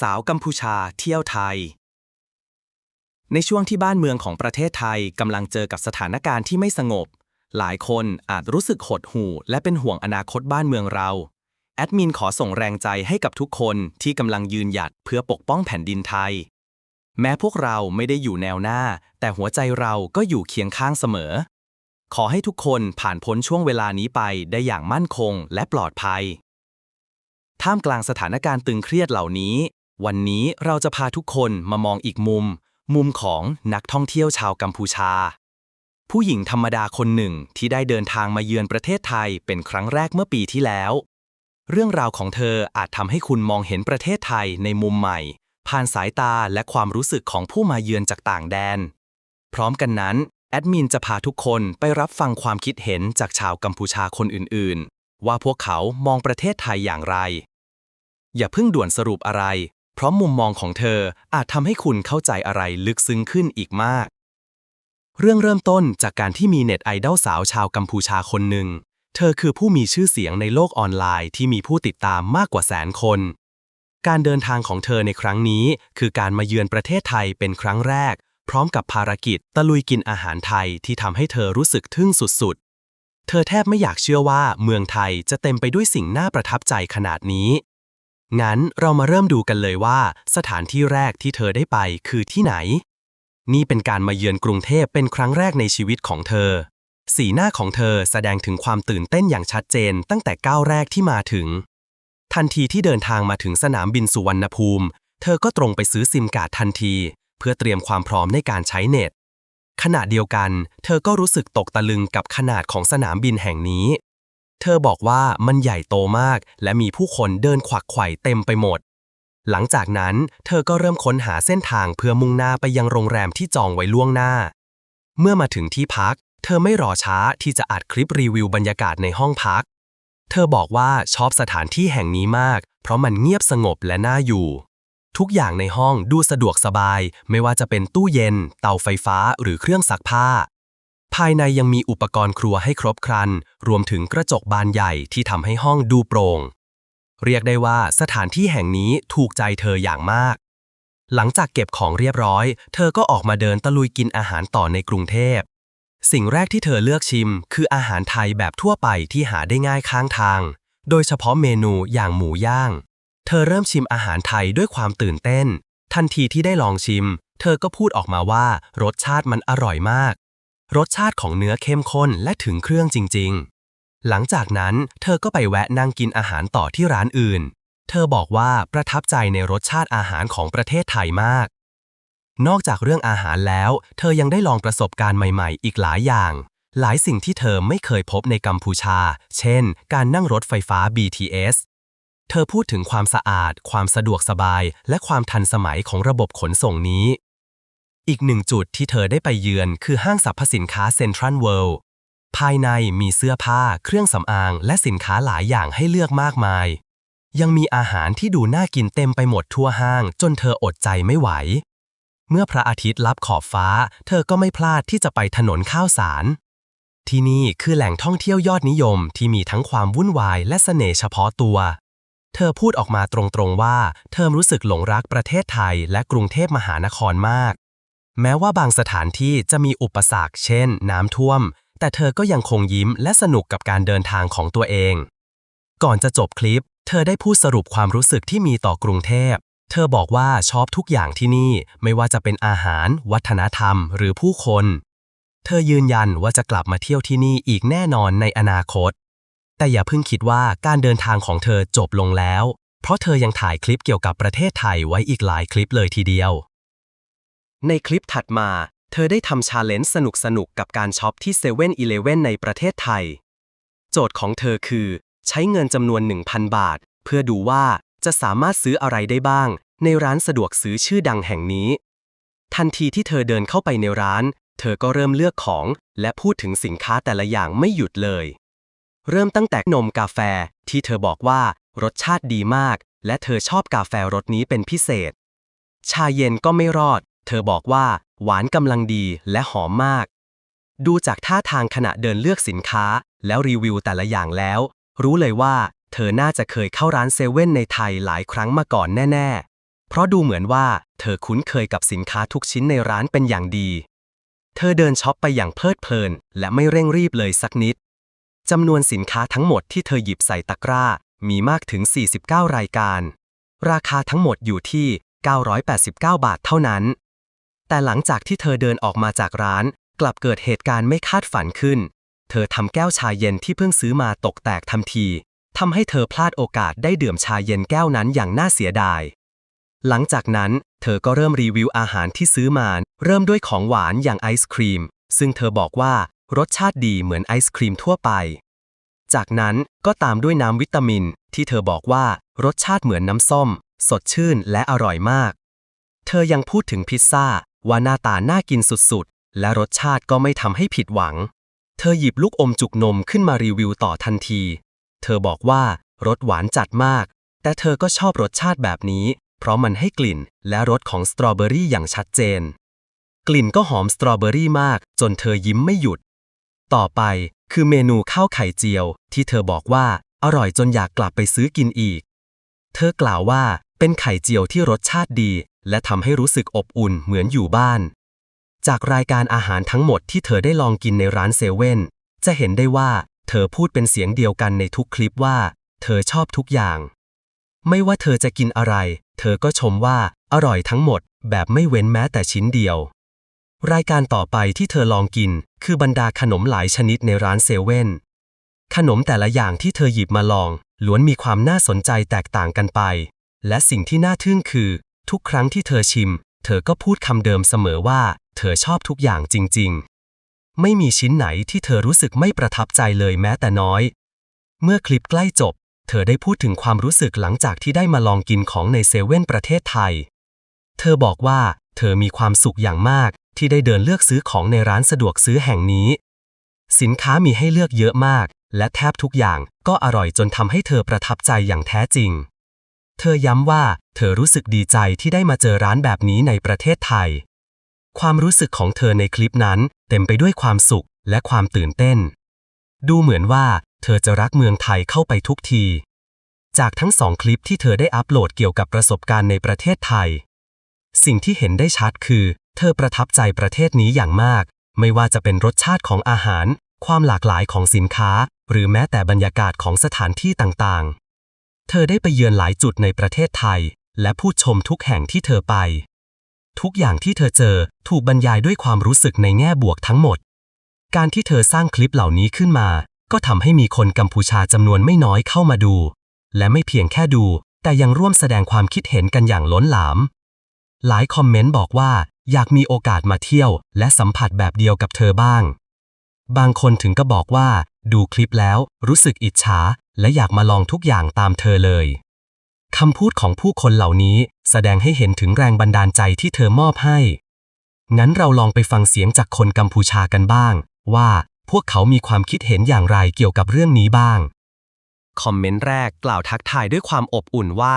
สาวกัมพูชาเที่ยวไทย ในช่วงที่บ้านเมืองของประเทศไทยกำลังเจอกับสถานการณ์ที่ไม่สงบ หลายคนอาจรู้สึกหดหู่ และเป็นห่วงอนาคตบ้านเมืองเรา แอดมินขอส่งแรงใจให้กับทุกคนที่กำลังยืนหยัดเพื่อปกป้องแผ่นดินไทย แม้พวกเราไม่ได้อยู่แนวหน้า แต่หัวใจเราก็อยู่เคียงข้างเสมอ ขอให้ทุกคนผ่านพ้นช่วงเวลานี้ไปได้อย่างมั่นคงและปลอดภัยท่ามกลางสถานการณ์ตึงเครียดเหล่านี้ วันนี้เราจะพาทุกคนมามองอีกมุม มุมของนักท่องเที่ยวชาวกัมพูชา ผู้หญิงธรรมดาคนหนึ่งที่ได้เดินทางมาเยือนประเทศไทยเป็นครั้งแรกเมื่อปีที่แล้ว เรื่องราวของเธออาจทำให้คุณมองเห็นประเทศไทยในมุมใหม่ ผ่านสายตาและความรู้สึกของผู้มาเยือนจากต่างแดน พร้อมกันนั้นแอดมินจะพาทุกคนไปรับฟังความคิดเห็นจากชาวกัมพูชาคนอื่น ๆ ว่าพวกเขามองประเทศไทยอย่างไร อย่าเพิ่งด่วนสรุปอะไร เพราะมุมมองของเธออาจทำให้คุณเข้าใจอะไรลึกซึ้งขึ้นอีกมาก เรื่องเริ่มต้นจากการที่มีเน็ตไอดอลสาวชาวกัมพูชาคนหนึ่ง เธอคือผู้มีชื่อเสียงในโลกออนไลน์ที่มีผู้ติดตามมากกว่าแสนคน การเดินทางของเธอในครั้งนี้ คือการมาเยือนประเทศไทยเป็นครั้งแรก พร้อมกับภารกิจตะลุยกินอาหารไทยที่ทำให้เธอรู้สึกทึ่งสุดๆ เธอแทบไม่อยากเชื่อว่าเมืองไทยจะเต็มไปด้วยสิ่งน่าประทับใจขนาดนี้ งั้นเรามาเริ่มดูกันเลยว่า สถานที่แรกที่เธอได้ไปคือที่ไหน นี่เป็นการมาเยือนกรุงเทพเป็นครั้งแรกในชีวิตของเธอ สีหน้าของเธอแสดงถึงความตื่นเต้นอย่างชัดเจนตั้งแต่ก้าวแรกที่มาถึง ทันทีที่เดินทางมาถึงสนามบินสุวรรณภูมิ เธอก็ตรงไปซื้อซิมการ์ดทันที เพื่อเตรียมความพร้อมในการใช้เน็ตขณะเดียวกัน เธอก็รู้สึกตกตะลึงกับขนาดของสนามบินแห่งนี้ เธอบอกว่ามันใหญ่โตมาก และมีผู้คนเดินขวักไขว่เต็มไปหมด หลังจากนั้นเธอก็เริ่มค้นหาเส้นทางเพื่อมุ่งหน้าไปยังโรงแรมที่จองไว้ล่วงหน้า เมื่อมาถึงที่พัก เธอไม่รอช้าที่จะอัดคลิปรีวิวบรรยากาศในห้องพัก เธอบอกว่าชอบสถานที่แห่งนี้มาก เพราะมันเงียบสงบและน่าอยู่ ทุกอย่างในห้องดูสะดวกสบาย ไม่ว่าจะเป็นตู้เย็น เตาไฟฟ้าหรือเครื่องซักผ้า ภายในยังมีอุปกรณ์ครัวให้ครบครัน รวมถึงกระจกบานใหญ่ที่ทำให้ห้องดูโปร่ง เรียกได้ว่าสถานที่แห่งนี้ถูกใจเธออย่างมาก หลังจากเก็บของเรียบร้อย เธอก็ออกมาเดินตะลุยกินอาหารต่อในกรุงเทพ สิ่งแรกที่เธอเลือกชิม คืออาหารไทยแบบทั่วไปที่หาได้ง่ายข้างทาง โดยเฉพาะเมนูอย่างหมูย่าง เธอเริ่มชิมอาหารไทยด้วยความตื่นเต้น ทันทีที่ได้ลองชิม เธอก็พูดออกมาว่ารสชาติมันอร่อยมาก รสชาติของเนื้อเข้มข้นและถึงเครื่องจริง ๆ หลังจากนั้นเธอก็ไปแวะนั่งกินอาหารต่อที่ร้านอื่น เธอบอกว่าประทับใจในรสชาติอาหารของประเทศไทยมาก นอกจากเรื่องอาหารแล้ว เธอยังได้ลองประสบการณ์ใหม่ๆ อีกหลายอย่าง หลายสิ่งที่เธอไม่เคยพบในกัมพูชา เช่น การนั่งรถไฟฟ้า BTS เธอพูดถึงความสะอาด ความสะดวกสบาย และความทันสมัยของระบบขนส่งนี้ อีกหนึ่งจุดที่เธอได้ไปเยือนคือห้างสรรพสินค้าเซ็นทรัลเวิลด์ภายในมีเสื้อผ้า เครื่องสำอาง และสินค้าหลายอย่างให้เลือกมากมาย ยังมีอาหารที่ดูน่ากินเต็มไปหมดทั่วห้าง จนเธออดใจไม่ไหว เมื่อพระอาทิตย์ลับขอบฟ้า เธอก็ไม่พลาดที่จะไปถนนข้าวสาร ที่นี่คือแหล่งท่องเที่ยวยอดนิยมที่มีทั้งความวุ่นวายและเสน่ห์เฉพาะตัว เธอพูดออกมาตรงๆว่า เธอรู้สึกหลงรักประเทศไทยและกรุงเทพมหานครมาก แม้ว่าบางสถานที่จะมีอุปสรรคเช่น น้ำท่วม แต่เธอก็ยังคงยิ้มและสนุกกับการเดินทางของตัวเอง ก่อนจะจบคลิป เธอได้พูดสรุปความรู้สึกที่มีต่อกรุงเทพ เธอบอกว่าชอบทุกอย่างที่นี่ ไม่ว่าจะเป็นอาหาร วัฒนธรรม หรือผู้คน เธอยืนยันว่าจะกลับมาเที่ยวที่นี่อีกแน่นอนในอนาคต แต่อย่าเพิ่งคิดว่าการเดินทางของเธอจบลงแล้ว เพราะเธอยังถ่ายคลิปเกี่ยวกับประเทศไทยไว้อีกหลายคลิปเลยทีเดียว ในคลิปถัดมา เธอได้ทำชาเลนจ์สนุกๆกับการช็อปที่7 e เ e ่ e อในประเทศไทย โจทย์ของเธอคือ ใช้เงินจำนวน 1,000 บาท เพื่อดูว่าจะสามารถซื้ออะไรได้บ้าง ในร้านสะดวกซื้อชื่อดังแห่งนี้ ทันทีที่เธอเดินเข้าไปในร้าน เธอก็เริ่มเลือกของ และพูดถึงสินค้าแต่ละอย่างไม่หยุดเลย เริ่มตั้งแต่นมกาแฟที่เธอบอกว่ารสชาติดีมาก และเธอชอบกาแฟรสนี้เป็นพิเศษ ชาเย็นก็ไม่รอด เธอบอกว่า หวานกำลังดีและหอมมาก ดูจากท่าทางขณะเดินเลือกสินค้า แล้วรีวิวแต่ละอย่างแล้ว รู้เลยว่า เธอน่าจะเคยเข้าร้านเซเว่นในไทยหลายครั้งมาก่อนแน่ ๆ เพราะดูเหมือนว่า เธอคุ้นเคยกับสินค้าทุกชิ้นในร้านเป็นอย่างดี เธอเดินช็อปไปอย่างเพลิดเพลิน และไม่เร่งรีบเลยสักนิดจำนวนสินค้าทั้งหมดที่เธอหยิบใส่ตะกร้า มีมากถึง 49 รายการ ราคาทั้งหมดอยู่ที่ 989 บาทเท่านั้น แต่หลังจากที่เธอเดินออกมาจากร้าน กลับเกิดเหตุการณ์ไม่คาดฝันขึ้น เธอทำแก้วชาเย็นที่เพิ่งซื้อมาตกแตกทันทีทำให้เธอพลาดโอกาสได้ดื่มชาเย็นแก้วนั้นอย่างน่าเสียดาย หลังจากนั้น เธอก็เริ่มรีวิวอาหารที่ซื้อมา เริ่มด้วยของหวานอย่างไอศครีม ซึ่งเธอบอกว่ารสชาติดีเหมือนไอศครีมทั่วไป จากนั้นก็ตามด้วยน้ำวิตามิน ที่เธอบอกว่ารสชาติเหมือนน้ำส้ม สดชื่นและอร่อยมาก เธอยังพูดถึงพิซซ่า ว่าหน้าตาน่ากินสุดๆ และรสชาติก็ไม่ทำให้ผิดหวัง เธอหยิบลูกอมจุกนมขึ้นมารีวิวต่อทันที เธอบอกว่ารสหวานจัดมาก แต่เธอก็ชอบรสชาติแบบนี้ เพราะมันให้กลิ่นและรสของสตรอเบอรี่อย่างชัดเจน กลิ่นก็หอมสตรอเบอรี่มาก จนเธอยิ้มไม่หยุด ต่อไปคือเมนูข้าวไข่เจียว ที่เธอบอกว่าอร่อยจนอยากกลับไปซื้อกินอีก เธอกล่าวว่าเป็นไข่เจียวที่รสชาติดี และทำให้รู้สึกอบอุ่นเหมือนอยู่บ้าน จากรายการอาหารทั้งหมดที่เธอได้ลองกินในร้านเซเว่นจะเห็นได้ว่าเธอพูดเป็นเสียงเดียวกันในทุกคลิปว่า เธอชอบทุกอย่าง ไม่ว่าเธอจะกินอะไร เธอก็ชมว่าอร่อยทั้งหมด แบบไม่เว้นแม้แต่ชิ้นเดียว รายการต่อไปที่เธอลองกิน คือบรรดาขนมหลายชนิดในร้านเซเว่นขนมแต่ละอย่างที่เธอหยิบมาลอง ล้วนมีความน่าสนใจแตกต่างกันไป และสิ่งที่น่าทึ่งคือ ทุกครั้งที่เธอชิม เธอก็พูดคำเดิมเสมอว่า เธอชอบทุกอย่างจริง ๆ ไม่มีชิ้นไหนที่เธอรู้สึกไม่ประทับใจเลยแม้แต่น้อย เมื่อคลิปใกล้จบ เธอได้พูดถึงความรู้สึกหลังจากที่ได้มาลองกินของในเซเว่นประเทศไทย เธอบอกว่า เธอมีความสุขอย่างมากที่ได้เดินเลือกซื้อของในร้านสะดวกซื้อแห่งนี้ สินค้ามีให้เลือกเยอะมาก และแทบทุกอย่างก็อร่อยจนทำให้เธอประทับใจอย่างแท้จริง เธอย้ำว่าเธอรู้สึกดีใจที่ได้มาเจอร้านแบบนี้ในประเทศไทย ความรู้สึกของเธอในคลิปนั้นเต็มไปด้วยความสุขและความตื่นเต้น ดูเหมือนว่าเธอจะรักเมืองไทยเข้าไปทุกที จากทั้งสองคลิปที่เธอได้อัปโหลดเกี่ยวกับประสบการณ์ในประเทศไทย สิ่งที่เห็นได้ชัดคือ เธอประทับใจประเทศนี้อย่างมาก ไม่ว่าจะเป็นรสชาติของอาหาร ความหลากหลายของสินค้า หรือแม้แต่บรรยากาศของสถานที่ต่างๆ เธอได้ไปเยือนหลายจุดในประเทศไทย และพูดชมทุกแห่งที่เธอไป ทุกอย่างที่เธอเจอถูกบรรยายด้วยความรู้สึกในแง่บวกทั้งหมด การที่เธอสร้างคลิปเหล่านี้ขึ้นมา ก็ทำให้มีคนกัมพูชาจำนวนไม่น้อยเข้ามาดู และไม่เพียงแค่ดู แต่ยังร่วมแสดงความคิดเห็นกันอย่างล้นหลาม หลายคอมเมนต์บอกว่าอยากมีโอกาสมาเที่ยว และสัมผัสแบบเดียวกับเธอบ้าง บางคนถึงก็บอกว่า ดูคลิปแล้วรู้สึกอิจฉา และอยากมาลองทุกอย่างตามเธอเลยคำพูดของผู้คนเหล่านี้แสดงให้เห็นถึงแรงบันดาลใจที่เธอมอบให้ งั้นเราลองไปฟังเสียงจากคนกัมพูชากันบ้าง ว่าพวกเขามีความคิดเห็นอย่างไรเกี่ยวกับเรื่องนี้บ้าง คอมเมนต์แรกกล่าวทักทายด้วยความอบอุ่นว่า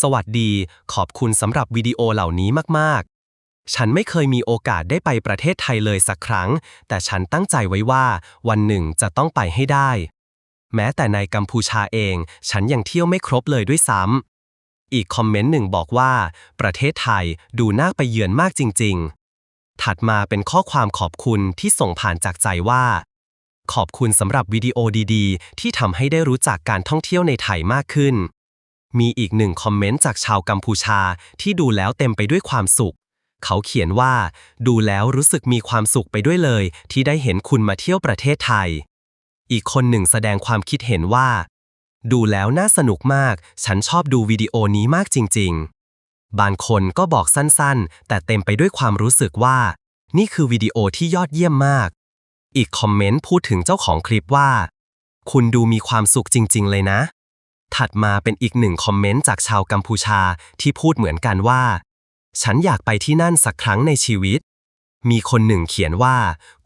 สวัสดีขอบคุณสำหรับวิดีโอเหล่านี้มากๆ ฉันไม่เคยมีโอกาสได้ไปประเทศไทยเลยสักครั้ง แต่ฉันตั้งใจไว้ว่า วันหนึ่งจะต้องไปให้ได้ แม้แต่ในกัมพูชาเอง ฉันยังเที่ยวไม่ครบเลยด้วยซ้ำ อีกคอมเมนต์หนึ่งบอกว่า ประเทศไทยดูน่าไปเยือนมากจริง ๆ ถัดมาเป็นข้อความขอบคุณที่ส่งผ่านจากใจว่า ขอบคุณสำหรับวิดีโอดีๆ ที่ทำให้ได้รู้จักการท่องเที่ยวในไทยมากขึ้น มีอีกหนึ่งคอมเมนต์จากชาวกัมพูชาที่ดูแล้วเต็มไปด้วยความสุข เขาเขียนว่า ดูแล้วรู้สึกมีความสุขไปด้วยเลย ที่ได้เห็นคุณมาเที่ยวประเทศไทย อีกคนหนึ่งแสดงความคิดเห็นว่า ดูแล้วน่าสนุกมาก ฉันชอบดูวิดีโอนี้มากจริง ๆ บางคนก็บอกสั้นๆ แต่เต็มไปด้วยความรู้สึกว่า นี่คือวิดีโอที่ยอดเยี่ยมมาก อีกคอมเมนต์พูดถึงเจ้าของคลิปว่า คุณดูมีความสุขจริง ๆ เลยนะ ถัดมาเป็นอีกหนึ่งคอมเมนต์จากชาวกัมพูชาที่พูดเหมือนกันว่า ฉันอยากไปที่นั่นสักครั้งในชีวิต มีคนหนึ่งเขียนว่า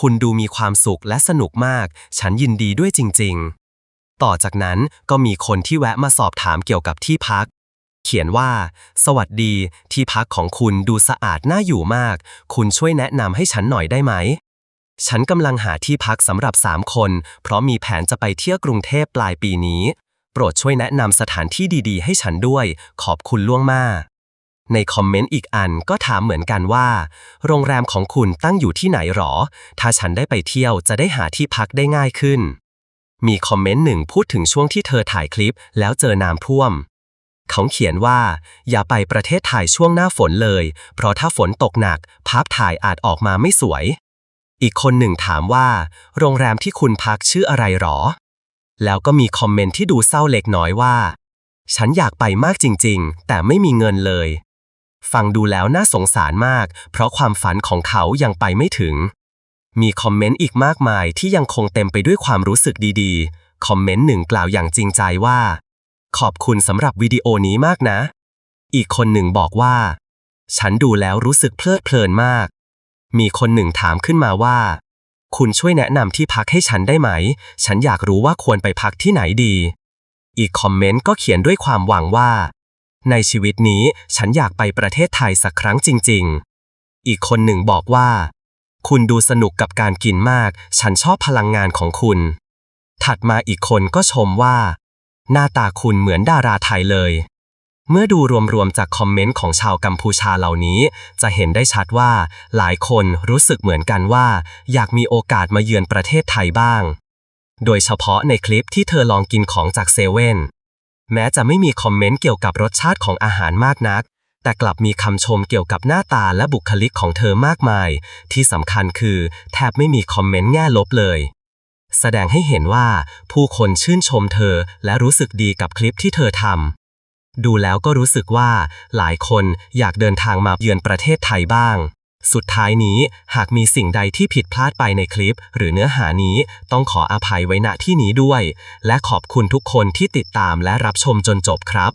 คุณดูมีความสุขและสนุกมาก ฉันยินดีด้วยจริง ๆ ต่อจากนั้นก็มีคนที่แวะมาสอบถามเกี่ยวกับที่พัก เขียนว่า สวัสดีที่พักของคุณดูสะอาดน่าอยู่มาก คุณช่วยแนะนำให้ฉันหน่อยได้ไหม ฉันกำลังหาที่พักสำหรับ 3 คน เพราะมีแผนจะไปเที่ยวกรุงเทพปลายปีนี้ โปรดช่วยแนะนำสถานที่ดีๆ ให้ฉันด้วย ขอบคุณล่วงหน้า ในคอมเมนต์อีกอันก็ถามเหมือนกันว่า โรงแรมของคุณตั้งอยู่ที่ไหนหรอ ถ้าฉันได้ไปเที่ยวจะได้หาที่พักได้ง่ายขึ้น มีคอมเมนต์หนึ่งพูดถึงช่วงที่เธอถ่ายคลิปแล้วเจอน้ำท่วม เขาเขียนว่า อย่าไปประเทศไทยช่วงหน้าฝนเลย เพราะถ้าฝนตกหนัก ภาพถ่ายอาจออกมาไม่สวย อีกคนหนึ่งถามว่า โรงแรมที่คุณพักชื่ออะไรหรอ แล้วก็มีคอมเมนต์ที่ดูเศร้าเล็กน้อยว่า ฉันอยากไปมากจริง ๆ แต่ไม่มีเงินเลย ฟังดูแล้วน่าสงสารมาก เพราะความฝันของเขายังไปไม่ถึง มีคอมเมนต์อีกมากมายที่ยังคงเต็มไปด้วยความรู้สึกดีๆ คอมเมนต์หนึ่งกล่าวอย่างจริงใจว่า ขอบคุณสำหรับวิดีโอนี้มากนะ อีกคนหนึ่งบอกว่า ฉันดูแล้วรู้สึกเพลิดเพลินมาก มีคนหนึ่งถามขึ้นมาว่า คุณช่วยแนะนำที่พักให้ฉันได้ไหม ฉันอยากรู้ว่าควรไปพักที่ไหนดี อีกคอมเมนต์ก็เขียนด้วยความหวังว่า ในชีวิตนี้ฉันอยากไปประเทศไทยสักครั้งจริง ๆ อีกคนหนึ่งบอกว่า คุณดูสนุกกับการกินมาก ฉันชอบพลังงานของคุณ ถัดมาอีกคนก็ชมว่า หน้าตาคุณเหมือนดาราไทยเลย เมื่อดูรวมๆจากคอมเมนต์ของชาวกัมพูชาเหล่านี้ จะเห็นได้ชัดว่า หลายคนรู้สึกเหมือนกันว่า อยากมีโอกาสมาเยือนประเทศไทยบ้าง โดยเฉพาะในคลิปที่เธอลองกินของจากเซเว่น แม้จะไม่มีคอมเมนต์เกี่ยวกับรสชาติของอาหารมากนัก แต่กลับมีคำชมเกี่ยวกับหน้าตาและบุคลิกของเธอมากมาย ที่สำคัญคือแทบไม่มีคอมเมนต์แง่ลบเลย แสดงให้เห็นว่าผู้คนชื่นชมเธอและรู้สึกดีกับคลิปที่เธอทำ ดูแล้วก็รู้สึกว่าหลายคนอยากเดินทางมาเยือนประเทศไทยบ้าง สุดท้ายนี้หากมีสิ่งใดที่ผิดพลาดไปในคลิป หรือเนื้อหานี้ต้องขออภัยไว้ณที่นี้ด้วย และขอบคุณทุกคนที่ติดตามและรับชมจนจบครับ